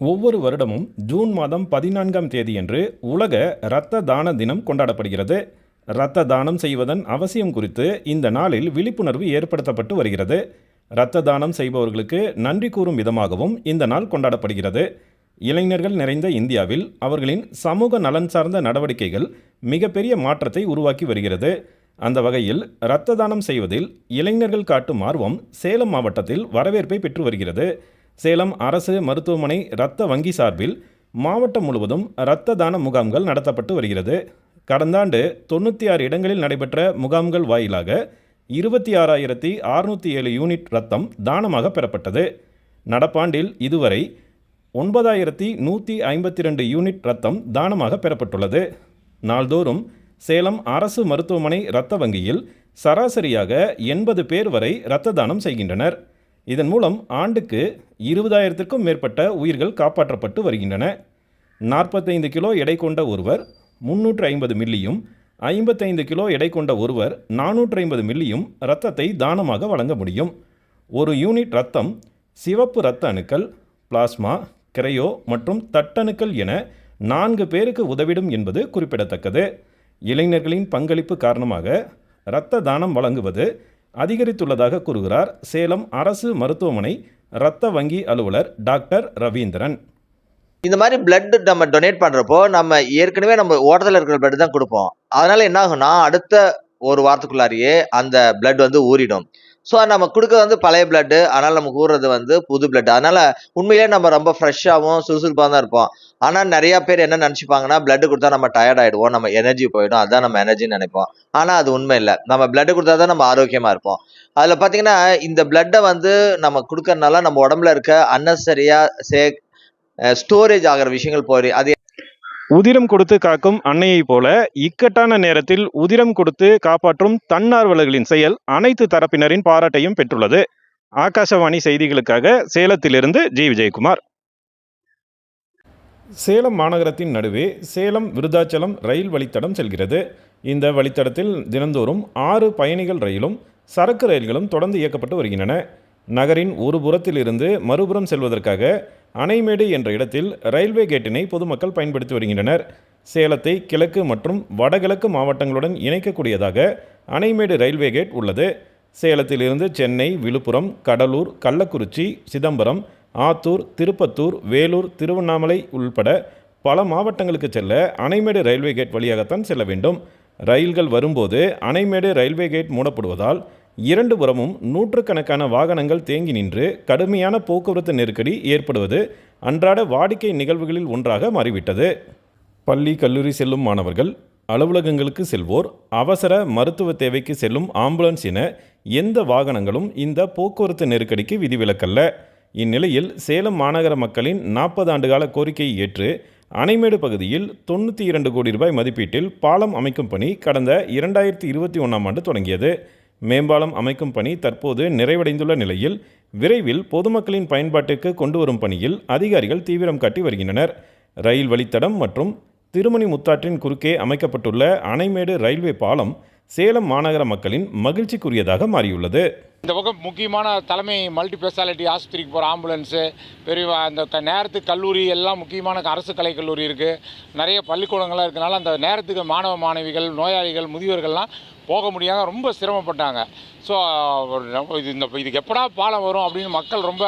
ஒவ்வொரு வருடமும் ஜூன் மாதம் பதினான்காம் தேதியன்று உலக இரத்த தான தினம் கொண்டாடப்படுகிறது. இரத்த தானம் செய்வதன் அவசியம் குறித்து இந்த நாளில் விழிப்புணர்வு ஏற்படுத்தப்பட்டு வருகிறது. இரத்த தானம் செய்பவர்களுக்கு நன்றி கூறும் விதமாகவும் இந்த நாள் கொண்டாடப்படுகிறது. இளைஞர்கள் நிறைந்த இந்தியாவில் அவர்களின் சமூக நலன் சார்ந்த நடவடிக்கைகள் மிகப்பெரிய மாற்றத்தை உருவாக்கி வருகிறது. அந்த வகையில் இரத்த தானம் செய்வதில் இளைஞர்கள் காட்டும் ஆர்வம் சேலம் மாவட்டத்தில் வரவேற்பை பெற்று வருகிறது. சேலம் அரசு மருத்துவமனை இரத்த வங்கி சார்பில் மாவட்டம் முழுவதும் இரத்த தான முகாம்கள் நடத்தப்பட்டு வருகிறது. கடந்த ஆண்டு தொண்ணூற்றி ஆறு இடங்களில் நடைபெற்ற முகாம்கள் வாயிலாக இருபத்தி ஆறாயிரத்தி அறுநூற்றி ஏழு யூனிட் ரத்தம் தானமாக பெறப்பட்டது. நடப்பாண்டில் இதுவரை ஒன்பதாயிரத்தி நூற்றி ஐம்பத்தி ரெண்டு யூனிட் ரத்தம் தானமாக பெறப்பட்டுள்ளது. நாள்தோறும் சேலம் அரசு மருத்துவமனை இரத்த வங்கியில் சராசரியாக எண்பது பேர் வரை இரத்த தானம் செய்கின்றனர். இதன் மூலம் ஆண்டுக்கு இருபதாயிரத்திற்கும் மேற்பட்ட உயிர்கள் காப்பாற்றப்பட்டு வருகின்றன. நாற்பத்தைந்து கிலோ எடை கொண்ட ஒருவர் முன்னூற்று ஐம்பது மில்லியும் ஐம்பத்தைந்து கிலோ எடை கொண்ட ஒருவர் நானூற்று ஐம்பது மில்லியும் இரத்தத்தை தானமாக வழங்க முடியும். ஒரு யூனிட் ரத்தம் சிவப்பு இரத்த அணுக்கள் பிளாஸ்மா கிரையோ மற்றும் தட்டணுக்கள் என நான்கு பேருக்கு உதவிடும் என்பது குறிப்பிடத்தக்கது. இளைஞர்களின் பங்களிப்பு காரணமாக இரத்த தானம் வழங்குவது அதிகரித்துள்ளதாக கூறுகிறார். சேலம் அரசு மருத்துவமனை இரத்த வங்கி அலுவலர் டாக்டர் ரவீந்திரன். இந்த மாதிரி பிளட் நம்ம டொனேட் பண்ணுறப்போ நம்ம ஏற்கனவே நம்ம ஓட்டத்தில் இருக்கிற பிளட் தான் கொடுப்போம். அதனால என்ன ஆகும்னா அடுத்த ஒரு வாரத்துக்குள்ளாரியே அந்த பிளட் வந்து ஊறிடும். ஸோ நம்ம கொடுக்கறது வந்து பழைய பிளட்டு அதனால் நம்ம கூறுறது வந்து புது பிளட் அதனால உண்மையிலேயே நம்ம ரொம்ப ஃப்ரெஷ்ஷாகவும் சுறுசுறுப்பாக தான் இருப்போம். ஆனால் நிறையா பேர் என்ன நினச்சிப்பாங்கன்னா பிளட் கொடுத்தா நம்ம டயர்ட் ஆகிடுவோம் நம்ம எனர்ஜி போயிடும் அதான் நம்ம எனர்ஜின்னு நினைப்போம். ஆனால் அது உண்மை இல்லை. நம்ம பிளட் கொடுத்தா தான் நம்ம ஆரோக்கியமாக இருப்போம். அதில் பார்த்தீங்கன்னா இந்த பிளட்டை வந்து நம்ம கொடுக்கறதுனால நம்ம உடம்புல இருக்க அன்னசரியாக சே ஸ்டோரேஜ் ஆகிற விஷயங்கள் போய் அது உதிரம் கொடுத்து காக்கும் அன்னையைப் போல இக்கட்டான நேரத்தில் உதிரம் கொடுத்து காப்பாற்றும் தன்னார்வலர்களின் செயல் அனைத்து தரப்பினரின் பாராட்டையும் பெற்றுள்ளது. ஆகாசவாணி செய்திகளுக்காக சேலத்திலிருந்து ஜி. விஜயகுமார். சேலம் மாநகரத்தின் நடுவே சேலம் விருதாச்சலம் ரயில் வழித்தடம் செல்கிறது. இந்த வழித்தடத்தில் தினந்தோறும் ஆறு பயணிகள் ரயிலும் சரக்கு ரயில்களும் தொடர்ந்து இயக்கப்பட்டு வருகின்றன. நகரின் ஒரு புறத்திலிருந்து மறுபுறம் செல்வதற்காக அணைமேடு என்ற இடத்தில் ரயில்வே கேட்டினை பொதுமக்கள் பயன்படுத்தி வருகின்றனர். சேலத்தை கிழக்கு மற்றும் வடகிழக்கு மாவட்டங்களுடன் இணைக்கக்கூடியதாக அணைமேடு ரயில்வே கேட் உள்ளது. சேலத்திலிருந்து சென்னை விழுப்புரம் கடலூர் கள்ளக்குறிச்சி சிதம்பரம் ஆத்தூர் திருப்பத்தூர் வேலூர் திருவண்ணாமலை உள்பட பல மாவட்டங்களுக்கு செல்ல அணைமேடு ரயில்வே கேட் வழியாகத்தான் செல்ல வேண்டும். ரயில்கள் வரும்போது அணைமேடு ரயில்வே கேட் மூடப்படுவதால் இரண்டு புறமும் நூற்றுக்கணக்கான வாகனங்கள் தேங்கி நின்று கடுமையான போக்குவரத்து நெருக்கடி ஏற்படுவது அன்றாட வாடிக்கை நிகழ்வுகளில் ஒன்றாக மாறிவிட்டது. பள்ளி கல்லூரி செல்லும் மாணவர்கள் அலுவலகங்களுக்கு செல்வோர் அவசர மருத்துவ தேவைக்கு செல்லும் ஆம்புலன்ஸ் என எந்த வாகனங்களும் இந்த போக்குவரத்து நெருக்கடிக்கு விதிவிலக்கல்ல. இந்நிலையில் சேலம் மாநகர மக்களின் நாற்பது ஆண்டுகால கோரிக்கையை ஏற்று அணைமேடு பகுதியில் தொண்ணூற்றி இரண்டு கோடி ரூபாய் மதிப்பீட்டில் பாலம் அமைக்கும் பணி கடந்த இரண்டாயிரத்தி இருபத்தி ஒன்றாம் ஆண்டு தொடங்கியது. மேம்பாலம் அமைக்கும் பணி தற்போது நிறைவடைந்துள்ள நிலையில் விரைவில் பொதுமக்களின் பயன்பாட்டிற்கு கொண்டு வரும் பணியில் அதிகாரிகள் தீவிரம் காட்டி வருகின்றனர். ரயில் வழித்தடம் மற்றும் திருமணி முத்தாற்றின் குறுக்கே அமைக்கப்பட்டுள்ள அணைமேடு ரயில்வே பாலம் சேலம் மாநகர மக்களின் மகிழ்ச்சிக்குரியதாக மாறியுள்ளது. இந்த பக்கம் முக்கியமான தலைமை மல்டி ஸ்பெஷாலிட்டி ஆஸ்பத்திரிக்கு போகிற ஆம்புலன்ஸு பெரிய அந்த நேரத்துக்கு கல்லூரி எல்லாம் முக்கியமான அரசு கலை கல்லூரி இருக்குது நிறைய பள்ளிக்கூடங்கள்லாம் இருக்கனால அந்த நேரத்துக்கு மாணவ மாணவிகள் நோயாளிகள் முதியோர்கள்லாம் போக முடியாத ரொம்ப சிரமப்பட்டாங்க. ஸோ இது இந்த இதுக்கு எப்படா பாலம் வரும் அப்படின்னு மக்கள் ரொம்ப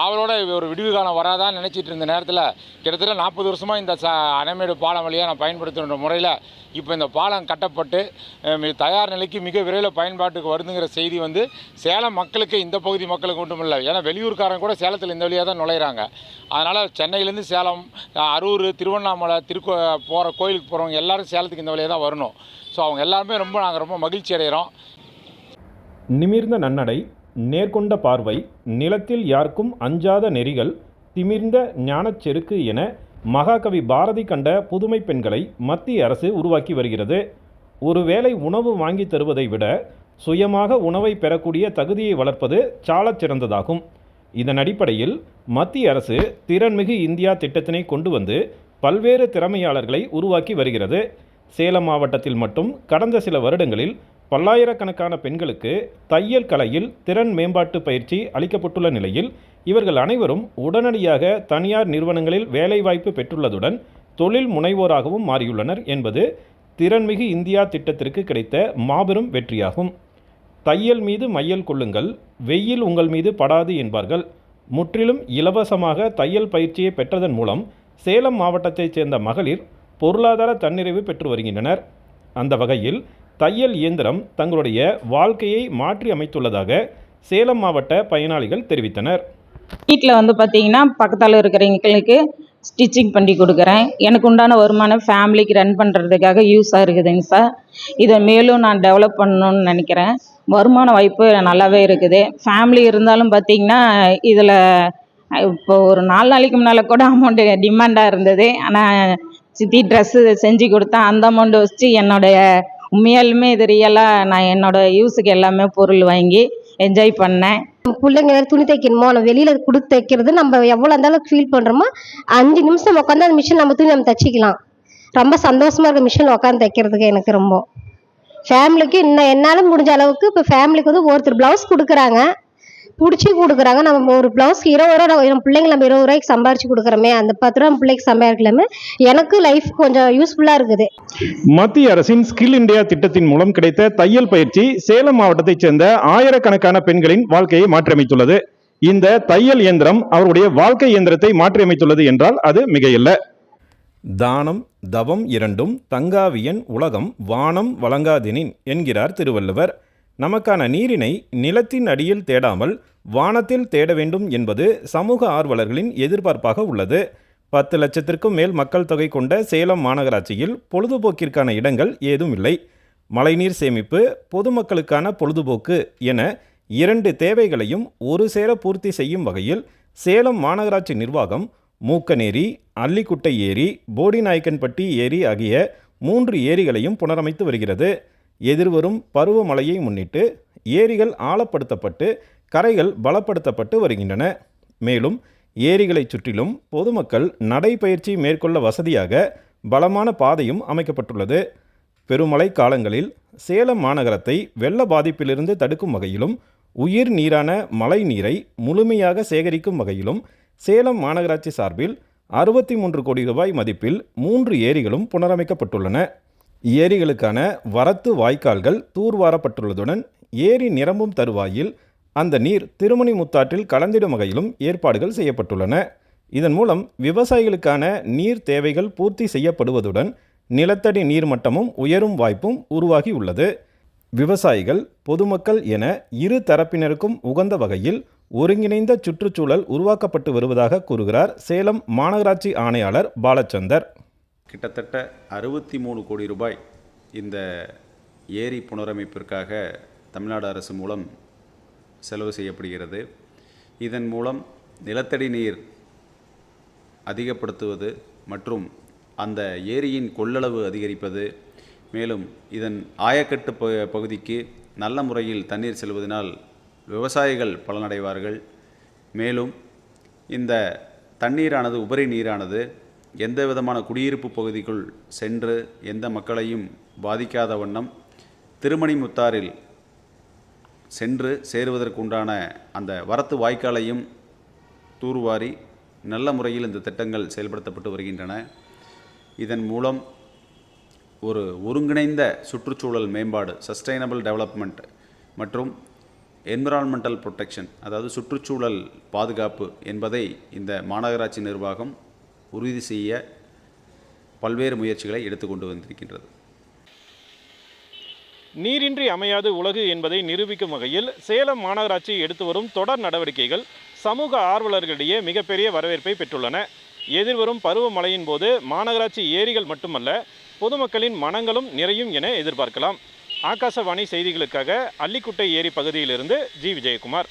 அவரோட ஒரு விடிவு காலம் வராதான்னு நினச்சிட்டு இருந்த நேரத்தில் கிட்டத்தட்ட நாற்பது வருஷமாக இந்த ச அணைமேடு பாலம் வழியாக நான் பயன்படுத்துகின்ற முறையில் இப்போ இந்த பாலம் கட்டப்பட்டு தயார் நிலைக்கு மிக விரைவில் பயன்பாட்டுக்கு வருதுங்கிற செய்தி வந்து சேலம் மக்களுக்கு இந்த பகுதி மக்களுக்கு ஒன்றும் இல்லை ஏன்னா வெளியூர்காரங்க கூட சேலத்தில் இந்த வழியாக தான் நுழையிறாங்க. அதனால் சென்னையிலேருந்து சேலம் அரூர் திருவண்ணாமலை திருக்கோ போகிற கோயிலுக்கு போகிறவங்க எல்லாரும் சேலத்துக்கு இந்த வழியாக தான் வரணும். ஸோ அவங்க எல்லாருமே ரொம்ப நாங்கள் ரொம்ப மகிழ்ச்சி அடைகிறோம் நிமிர்ந்த நன்னடை நேர்கொண்ட பார்வை நிலத்தில் யாருக்கும் அஞ்சாத நெறிகள் திமிர்ந்த ஞானச் செருக்கு என மகாகவி பாரதி கண்ட புதுமை பெண்களை மத்திய அரசு உருவாக்கி வருகிறது. ஒருவேளை உணவு வாங்கி தருவதை விட சுயமாக உணவை பெறக்கூடிய தகுதியை வளர்ப்பது சாலச் சிறந்ததாகும். இதன் அடிப்படையில் மத்திய அரசு திறன்மிகு இந்தியா திட்டத்தினை கொண்டு வந்து பல்வேறு திறமையாளர்களை உருவாக்கி வருகிறது. சேலம் மாவட்டத்தில் மட்டும் கடந்த சில வருடங்களில் பல்லாயிரக்கணக்கான பெண்களுக்கு தையல் கலையில் திறன் மேம்பாட்டு பயிற்சி அளிக்கப்பட்டுள்ள நிலையில் இவர்கள் அனைவரும் உடனடியாக தனியார் நிறுவனங்களில் வேலைவாய்ப்பு பெற்றுள்ளதுடன் தொழில் முனைவோராகவும் மாறியுள்ளனர் என்பது திறன்மிகு இந்தியா திட்டத்திற்கு கிடைத்த மாபெரும் வெற்றியாகும். தையல் மீது மையல் கொள்ளுங்கள் வெயில் உங்கள் மீது படாது என்பார்கள். முற்றிலும் இலவசமாக தையல் பயிற்சியை பெற்றதன் மூலம் சேலம் மாவட்டத்தைச் சேர்ந்த மகளிர் பொருளாதார தன்னிறைவு பெற்று வருகின்றனர். அந்த வகையில் தையல் இயந்திரம் தங்களுடைய வாழ்க்கையை மாற்றி அமைத்துள்ளதாக சேலம் மாவட்ட பயனாளிகள் தெரிவித்தனர். வீட்டில் வந்து பார்த்தீங்கன்னா பக்கத்தால் இருக்கிறவங்களுக்கு ஸ்டிச்சிங் பண்ணி கொடுக்குறேன். எனக்கு உண்டான வருமானம் ஃபேமிலிக்கு ரன் பண்ணுறதுக்காக யூஸாக இருக்குதுங்க சார் இதை மேலும் நான் டெவலப் பண்ணணும்னு நினைக்கிறேன். வருமான வாய்ப்பு நல்லாவே இருக்குது. ஃபேமிலி இருந்தாலும் பார்த்தீங்கன்னா இதில் இப்போ ஒரு நாலு நாளைக்கு முன்னால் கூட அமௌண்ட்டு டிமாண்டாக இருந்தது. ஆனால் சித்தி ட்ரெஸ்ஸு செஞ்சு கொடுத்தா அந்த அமௌண்ட்டை வச்சு என்னுடைய உண்மையாலுமே இது ரியலாக நான் என்னோட யூஸுக்கு எல்லாமே பொருள் வாங்கி என்ஜாய் பண்ணேன் பிள்ளைங்க வேறு துணி தைக்கணுமோ நம்ம வெளியில் கொடுத்து தைக்கிறது நம்ம எவ்வளோ இருந்தாலும் ஃபீல் பண்ணுறோமோ அஞ்சு நிமிஷம் உட்காந்து அந்த மிஷின் நம்ம துணி நம்ம தைச்சிக்கலாம். ரொம்ப சந்தோஷமாக இருக்க மிஷினில் உட்காந்து தைக்கிறதுக்கு எனக்கு ரொம்ப. ஃபேமிலிக்கு இன்னும் என்னால் முடிஞ்ச அளவுக்கு இப்போ ஃபேமிலிக்கு வந்து ஒருத்தர் ப்ளவுஸ் கொடுக்குறாங்க. பிடிச்சி கொடுக்குறாங்க. நம்ம ஒரு ப்ளவுஸ்க்கு இருபது ரூபா நம்ம பிள்ளைங்க நம்ம இருபது ரூபாய்க்கு சம்பாரிச்சு கொடுக்குறோமே அந்த பத்து ரூபா பிள்ளைக்கு சம்பாதிக்கலாமே எனக்கு லைஃப் கொஞ்சம் யூஸ்ஃபுல்லாக இருக்குது. மத்திய அரசின் ஸ்கில் இந்தியா திட்டத்தின் மூலம் கிடைத்த தையல் பயிற்சி சேலம் மாவட்டத்தைச் சேர்ந்த ஆயிரக்கணக்கான பெண்களின் வாழ்க்கையை மாற்றியமைத்துள்ளது. இந்த தையல் இயந்திரம் அவருடைய வாழ்க்கை இயந்திரத்தை மாற்றியமைத்துள்ளது என்றால் அது மிகையல்ல. தானம் தவம் இரண்டும் தங்காவியன் உலகம் வானம் வழங்காதெனின் என்கிறார் திருவள்ளுவர். நமக்கான நீரினை நிலத்தின் அடியில் தேடாமல் வானத்தில் தேட வேண்டும் என்பது சமூக ஆர்வலர்களின் எதிர்பார்ப்பாக உள்ளது. பத்து லட்சத்திற்கும் மேல் மக்கள் தொகை கொண்ட சேலம் மாநகராட்சியில் பொழுதுபோக்கிற்கான இடங்கள் ஏதும் இல்லை. மழைநீர் சேமிப்பு பொதுமக்களுக்கான பொழுதுபோக்கு என இரண்டு தேவைகளையும் ஒரு சேர பூர்த்தி செய்யும் வகையில் சேலம் மாநகராட்சி நிர்வாகம் மூக்கநேரி அல்லிக்குட்டை ஏரி போடிநாயக்கன்பட்டி ஏரி ஆகிய மூன்று ஏரிகளையும் புனரமைத்து வருகிறது. எதிர்வரும் பருவமழையை முன்னிட்டு ஏரிகள் ஆழப்படுத்தப்பட்டு கரைகள் பலப்படுத்தப்பட்டு வருகின்றன. மேலும் ஏரிகளைச் சுற்றிலும் பொதுமக்கள் நடைபயிற்சி மேற்கொள்ள வசதியாக பலமான பாதையும் அமைக்கப்பட்டுள்ளது. பெருமழை காலங்களில் சேலம் மாநகரத்தை வெள்ள பாதிப்பிலிருந்து தடுக்கும் வகையிலும் உயிர் நீரான மழை நீரை முழுமையாக சேகரிக்கும் வகையிலும் சேலம் மாநகராட்சி சார்பில் அறுபத்தி மூன்று கோடி ரூபாய் மதிப்பில் மூன்று ஏரிகளும் புனரமைக்கப்பட்டுள்ளன. ஏரிகளுக்கான வரத்து வாய்க்கால்கள் தூர்வாரப்பட்டுள்ளதுடன் ஏரி நிரம்பும் தருவாயில் அந்த நீர் திருமணி முத்தாற்றில் கலந்திடும் வகையிலும் ஏற்பாடுகள் செய்யப்பட்டுள்ளன. இதன் மூலம் விவசாயிகளுக்கான நீர் தேவைகள் பூர்த்தி செய்யப்படுவதுடன் நிலத்தடி நீர்மட்டமும் உயரும் வாய்ப்பும் உருவாகியுள்ளது விவசாயிகள் பொதுமக்கள் என இரு தரப்பினருக்கும் உகந்த வகையில் ஒருங்கிணைந்த சுற்றுச்சூழல் உருவாக்கப்பட்டு வருவதாக கூறுகிறார் சேலம் மாநகராட்சி ஆணையாளர் பாலச்சந்தர். கிட்டத்தட்ட அறுபத்தி மூணு கோடி ரூபாய் இந்த ஏரி புனரமைப்பிற்காக தமிழ்நாடு அரசு மூலம் செலவு செய்யப்படுகிறது. இதன் மூலம் நிலத்தடி நீர் அதிகப்படுத்துவது மற்றும் அந்த ஏரியின் கொள்ளளவு அதிகரிப்பது மேலும் இதன் ஆயக்கட்டு ப பகுதிக்கு நல்ல முறையில் தண்ணீர் செல்வதனால் விவசாயிகள் பலனடைவார்கள். மேலும் இந்த தண்ணீரானது உபரி நீரானது எந்த விதமான குடியிருப்பு பகுதிக்குள் சென்று எந்த மக்களையும் பாதிக்காத வண்ணம் திருமணி முத்தாரில் சென்று சேருவதற்குண்டான அந்த வரத்து வாய்க்காலையும் தூர்வாரி நல்ல முறையில் இந்த திட்டங்கள் செயல்படுத்தப்பட்டு வருகின்றன. இதன் மூலம் ஒரு ஒருங்கிணைந்த சுற்றுச்சூழல் மேம்பாடு சஸ்டைனபிள் டெவலப்மெண்ட் மற்றும் என்விரான்மெண்டல் ப்ரொடெக்ஷன் அதாவது சுற்றுச்சூழல் பாதுகாப்பு என்பதை இந்த மாநகராட்சி நிர்வாகம் உறுதி செய்ய பல்வேறு முயற்சிகளை எடுத்துக்கொண்டு வந்திருக்கின்றது. நீரின்றி அமையாது உலகு என்பதை நிரூபிக்கும் வகையில் சேலம் மாநகராட்சி எடுத்து வரும் தொடர் நடவடிக்கைகள் சமூக ஆர்வலர்களிடையே மிகப்பெரிய வரவேற்பை பெற்றுள்ளன. எதிர்வரும் பருவமழையின் போது மாநகராட்சி ஏரிகள் மட்டுமல்ல பொதுமக்களின் மனங்களும் நிறையும் என எதிர்பார்க்கலாம். ஆகாசவாணி செய்திகளுக்காக அள்ளிக்குட்டை ஏரி பகுதியிலிருந்து ஜி. விஜயகுமார்.